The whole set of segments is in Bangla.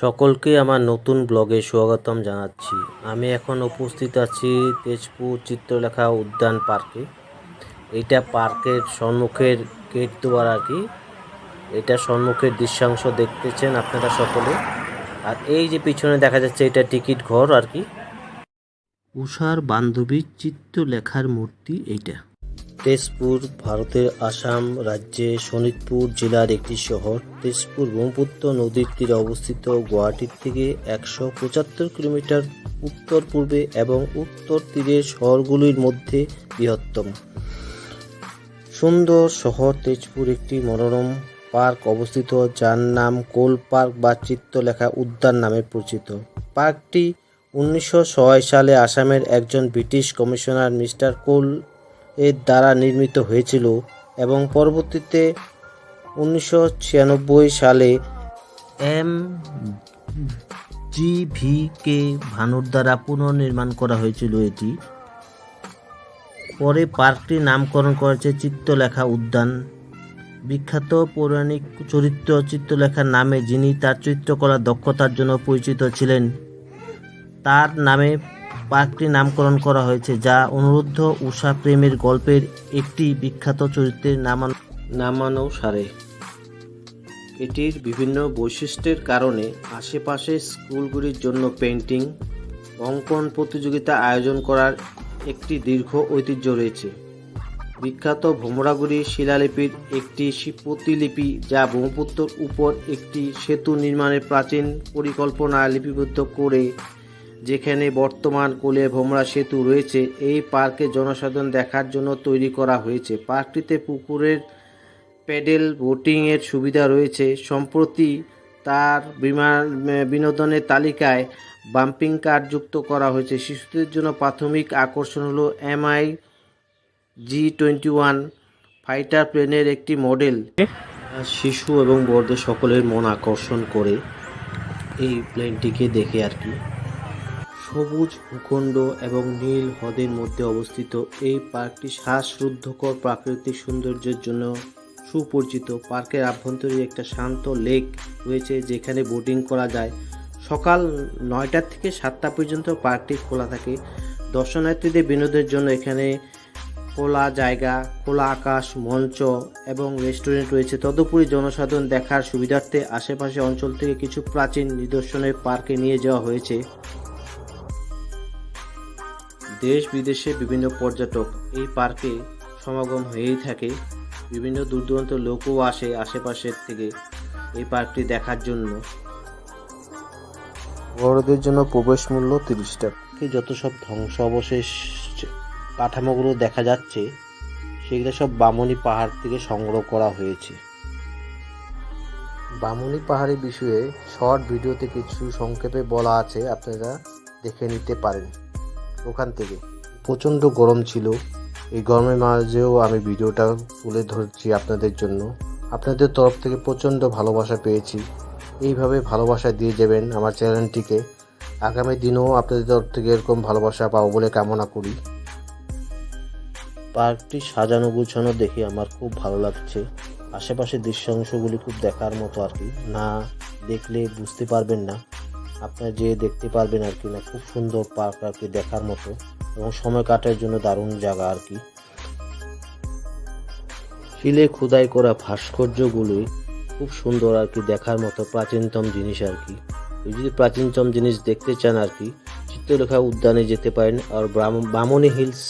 সকলকে আমার নতুন ব্লগে স্বাগতম জানাচ্ছি। আমি এখন উপস্থিত আছি তেজপুর চিত্রলেখা উদ্যান পার্কে। এটা পার্কের সম্মুখের গেট দুয়ার আর কি। এটা সম্মুখের দৃশ্যাংশ দেখতেছেন আপনারা সকলে। আর এই যে পিছনে দেখা যাচ্ছে এটা টিকিট ঘর আর কি। উষার বান্ধবীর চিত্রলেখার মূর্তি এইটা। তেজপুর, ভারতের আসাম রাজ্যে শোনিতপুর জেলার একটি শহর। তেজপুর ব্রহ্মপুত্র নদীর তীরে অবস্থিত গুয়াহাটির থেকে একশো পঁচাত্তর কিলোমিটার উত্তর পূর্বে এবং উত্তর তীরের শহরগুলির মধ্যে বৃহত্তম। সুন্দর শহর তেজপুর একটি মনোরম পার্ক অবস্থিত, যার নাম কোল পার্ক বা চিত্রলেখা উদ্যান নামে পরিচিত। পার্কটি উনিশশো ছয় সালে আসামের একজন ব্রিটিশ কমিশনার মিস্টার কোল এর দ্বারা নির্মিত হয়েছিল এবং পরবর্তীতে উনিশশো ছিয়ানব্বই সালে এম ভি কে ভানুর দ্বারা পুনর্নির্মাণ করা হয়েছিল এটি। পরে পার্কটির নামকরণ করেছে চিত্রলেখা উদ্যান। বিখ্যাত পৌরাণিক চরিত্র চিত্রলেখার নামে যিনি তার চিত্রকলার দক্ষতার জন্য পরিচিত ছিলেন, তার নামে পার্কটির নামকরণ করা হয়েছে, যা অনুরুদ্ধ উষা প্রেমের গল্পের একটি বিখ্যাত চরিত্রের নামানো নামানুসারে এটির বিভিন্ন বৈশিষ্ট্যের কারণে আশেপাশে স্কুলগুলির জন্য পেন্টিং অঙ্কন প্রতিযোগিতা আয়োজন করার একটি দীর্ঘ ঐতিহ্য রয়েছে। বিখ্যাত ভোমরাগুড়ি শিলালিপির একটি প্রতিলিপি যা ব্রহ্মপুত্রর উপর একটি সেতু নির্মাণের প্রাচীন পরিকল্পনা লিপিবদ্ধ করে যেখানে বর্তমান কোলে ভোমরা সেতু রয়েছে, এই পার্কে জনসাধারণ দেখার জন্য তৈরি করা হয়েছে। পার্কটিতে পুকুরের প্যাডেল, বোটিংয়ের সুবিধা রয়েছে। সম্প্রতি তার বিমান, বিনোদনের তালিকায় বাম্পিং কার যুক্ত করা হয়েছে। শিশুদের জন্য প্রাথমিক আকর্ষণ হলো MI G twenty one fighter প্লেনের একটি মডেল। শিশু এবং বড়দের সকলের মন আকর্ষণ করে এই প্লেনটিকে দেখে আর কি। সবুজ, ভূখণ্ড এবং নীল হ্রদের মধ্যে অবস্থিত এই পার্কটি শ্বাসরুদ্ধকর প্রাকৃতিক সৌন্দর্যের জন্য সুপরিচিত। পার্কের আভ্যন্তরে একটা শান্ত লেক রয়েছে যেখানে বোটিং করা যায়। সকাল নয়টা থেকে সাতটা পর্যন্ত পার্কটি খোলা থাকে। দর্শনার্থীদের বিনোদের জন্য এখানে খোলা জায়গা, খোলা আকাশ, মঞ্চ এবং রেস্টুরেন্ট রয়েছে। তদুপরি জনসাধারণ দেখার সুবিধার্থে আশেপাশে অঞ্চল থেকে কিছু প্রাচীন নিদর্শনের পার্কে নিয়ে যাওয়া হয়েছে। দেশ বিদেশে বিভিন্ন পর্যটক এই পার্কে সমাগম হয়েই থাকে। বিভিন্ন দূর দূরান্ত লোকও আসে আশেপাশের থেকে এই পার্কটি দেখার জন্য। বড়দের জন্য প্রবেশ মূল্য তিরিশ টাকা। যত সব ধ্বংস অবশেষ কাঠামোগুলো দেখা যাচ্ছে সেগুলো সব বামনি পাহাড় থেকে সংগ্রহ করা হয়েছে। বামনি পাহাড়ের বিষয়ে শর্ট ভিডিওতে কিছু সংক্ষেপে বলা আছে আপনারা দেখে নিতে পারেন। ওখান থেকে। প্রচণ্ড গরম ছিল। এই গরমের মাঝেও আমি ভিডিওটা তুলে ধরছি আপনাদের জন্য। আপনাদের তরফ থেকে প্রচণ্ড ভালোবাসা পেয়েছি। এইভাবে ভালোবাসা দিয়ে যাবেন আমার চ্যানেলটিকে। আগামী দিনেও আপনাদের তরফ থেকে এরকম ভালোবাসা পাবো বলে কামনা করি। পার্কটি সাজানো গুছানো দেখে আমার খুব ভালো লাগছে। আশেপাশের দৃশ্যাংশগুলি খুব দেখার মতো আর কি। না দেখলে বুঝতে পারবেন না। আপনারা যে দেখতে পারবেন আর কি না, খুব সুন্দর পার্ক আর কি দেখার মতো এবং সময় কাটার জন্য দারুণ জায়গা আর কি। শিলে খোদাই করা ভাস্কর্যগুলি খুব সুন্দর আর কি দেখার মতো প্রাচীনতম জিনিস আর কি। যদি প্রাচীনতম জিনিস দেখতে চান আর কি, চিত্রলেখা উদ্যানে যেতে পারেন আর বামনি হিলস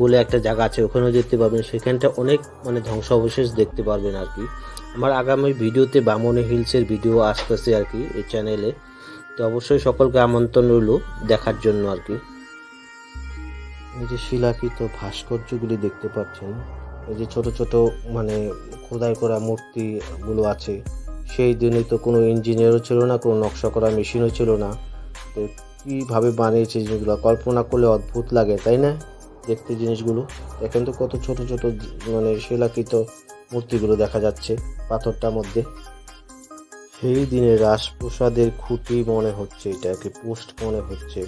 বলে একটা জায়গা আছে, ওখানেও যেতে পারবেন। সেখানটা অনেক মানে ধ্বংসাবশেষ দেখতে পারবেন আর কি। আমার আগামী ভিডিওতে বামনি হিলসের ভিডিও আসতেছে আর কি এই চ্যানেলে তো অবশ্যই সকলকে আমন্ত্রণ রইল দেখার জন্য আর কি। এই যে শিলাকৃত ভাস্কর্যগুলি দেখতে পাচ্ছেন, এই যে ছোট ছোট মানে খোদাই করা মূর্তিগুলো আছে, সেই দিনে তো কোনো ইঞ্জিনিয়ারও ছিল না, কোনো নকশা করা মেশিনও ছিল না। তো কীভাবে বানিয়েছে জিনিসগুলো? কল্পনা করলে অদ্ভুত লাগে, তাই না? দেখতে জিনিসগুলো। এখন তো কত ছোট ছোট মানে শিলাকৃত মূর্তিগুলো দেখা যাচ্ছে পাথরটার মধ্যে। সেই দিনে রাজপ্রসাদের খুঁটি মনে হচ্ছে, এটাকে পোস্ট মনে হচ্ছে।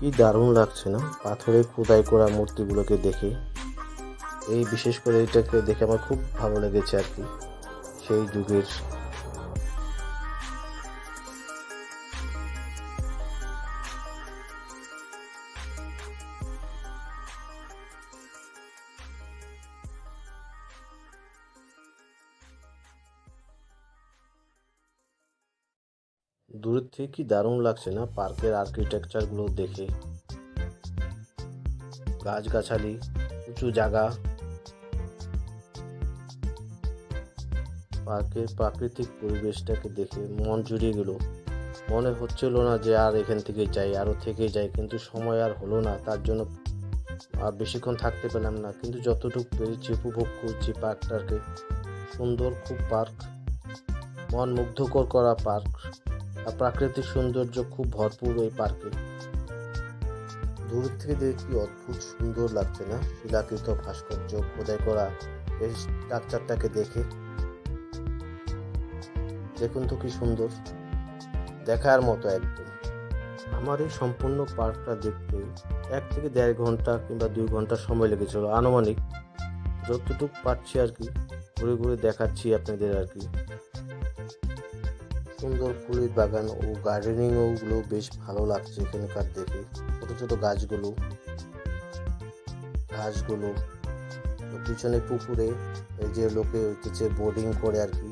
কি দারুণ লাগছে না? পাথরে খোদাই করা মূর্তিগুলোকে দেখে। এই বিশেষ করে এটাকে দেখে আমার খুব ভালো লেগেছে আর কি। সেই যুগের দূরের থেকে কি দারুণ লাগছে না পার্কের আর্কিটেকচারগুলো দেখে? গাছগাছালি, উঁচু জায়গা। পার্কের প্রাকৃতিক পরিবেশটাকে দেখে মন জুড়িয়ে গেল। মনে হচ্ছিল না যে আর এখান থেকে যাই আরও থেকে যাই, কিন্তু সময় আর হলো না, তার জন্য আর বেশিক্ষণ থাকতে পেলাম না। কিন্তু যতটুকু পেরেছি উপভোগ করছি পার্কটাকে, সুন্দর খুব পার্ক, মন মুগ্ধকর করা পার্ক। প্রাকৃতিক সৌন্দর্য খুব ভরপুর এই পার্কে। দূর থেকে দেখে অদ্ভুত সুন্দর লাগছে না? শিলাকৃত ভাস্কর্য খোদাই করা এই স্ট্রাকচারটাকে দেখে। দেখুন তো কি সুন্দর। দেখার মতো একদম। আমার এই সম্পূর্ণ পার্কটা দেখতে এক থেকে দেড় ঘণ্টা কিংবা দুই ঘণ্টা সময় লেগেছিল। আনুমানিক যতটুকু পারছি আর কি, ঘুরে ঘুরে দেখাচ্ছি আপনাদের আর কি। সুন্দর ফুলের বাগান ও গার্ডেনিং ওগুলো বেশ ভালো লাগছে এখানকার দেখে। ছোট ছোট গাছগুলো, ঘাসগুলো পিছনে পুকুরে এই যে লোকে হইতেছে বোর্ডিং করে আর কি।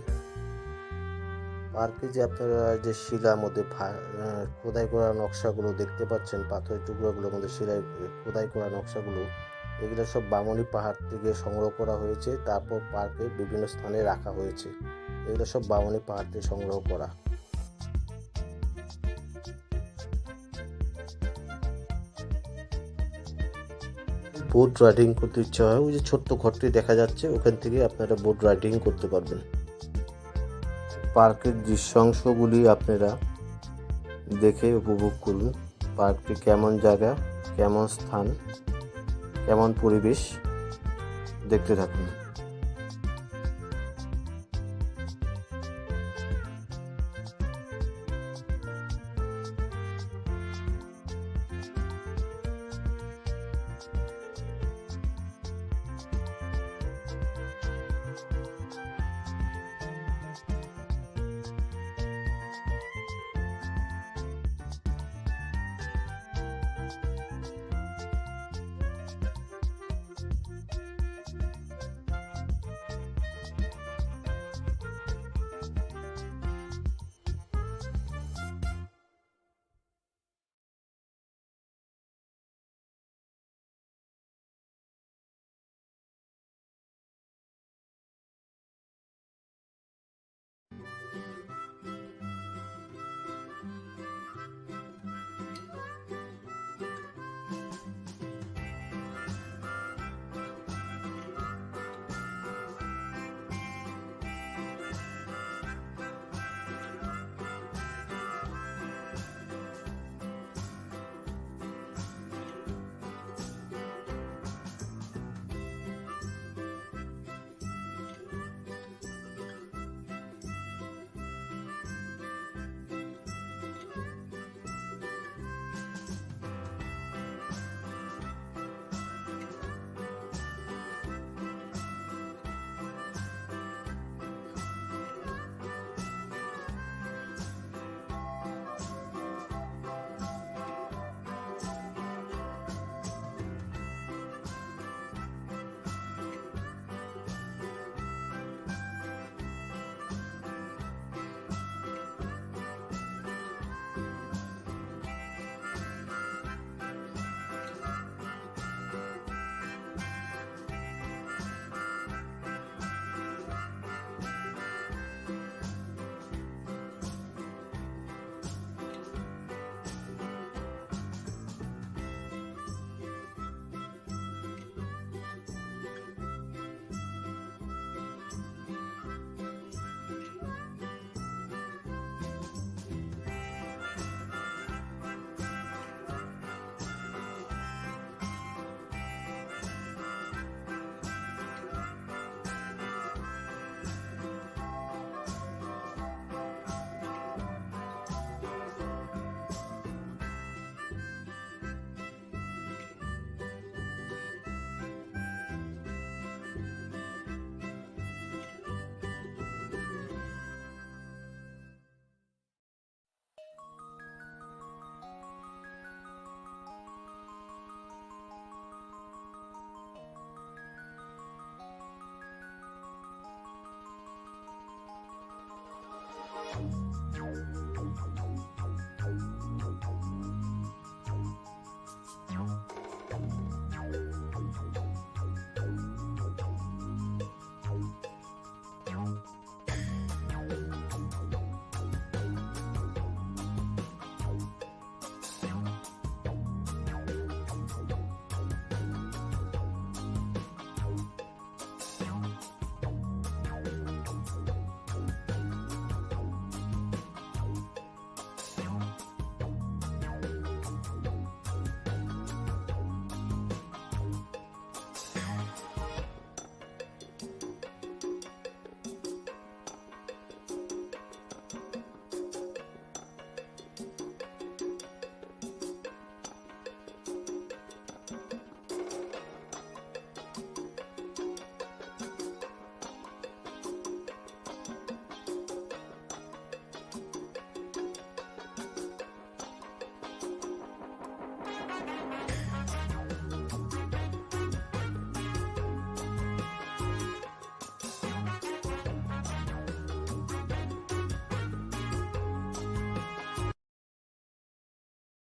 পার্কে যে আপনারা যে শিলার মধ্যে খোদাই করা নকশাগুলো দেখতে পাচ্ছেন, পাথরের টুকরোগুলোর মধ্যে শিলায় খোদাই করা নকশাগুলো, এগুলো সব বামনি পাহাড় থেকে সংগ্রহ করা হয়েছে, তারপর পার্কে বিভিন্ন স্থানে রাখা হয়েছে। এগুলো সব বামনি পাহাড় থেকে সংগ্রহ করা। বোট রাইডিং করতে ইচ্ছা হয়, ওই যে ছোট্ট ঘরটি দেখা যাচ্ছে, ওখান থেকে আপনারা বোট রাইডিং করতে পারবেন। পার্কের দৃশ্যাংশগুলি আপনারা দেখে উপভোগ করুন। পার্কটি কেমন জায়গা, কেমন স্থান, কেমন পরিবেশ, দেখতে থাকুন।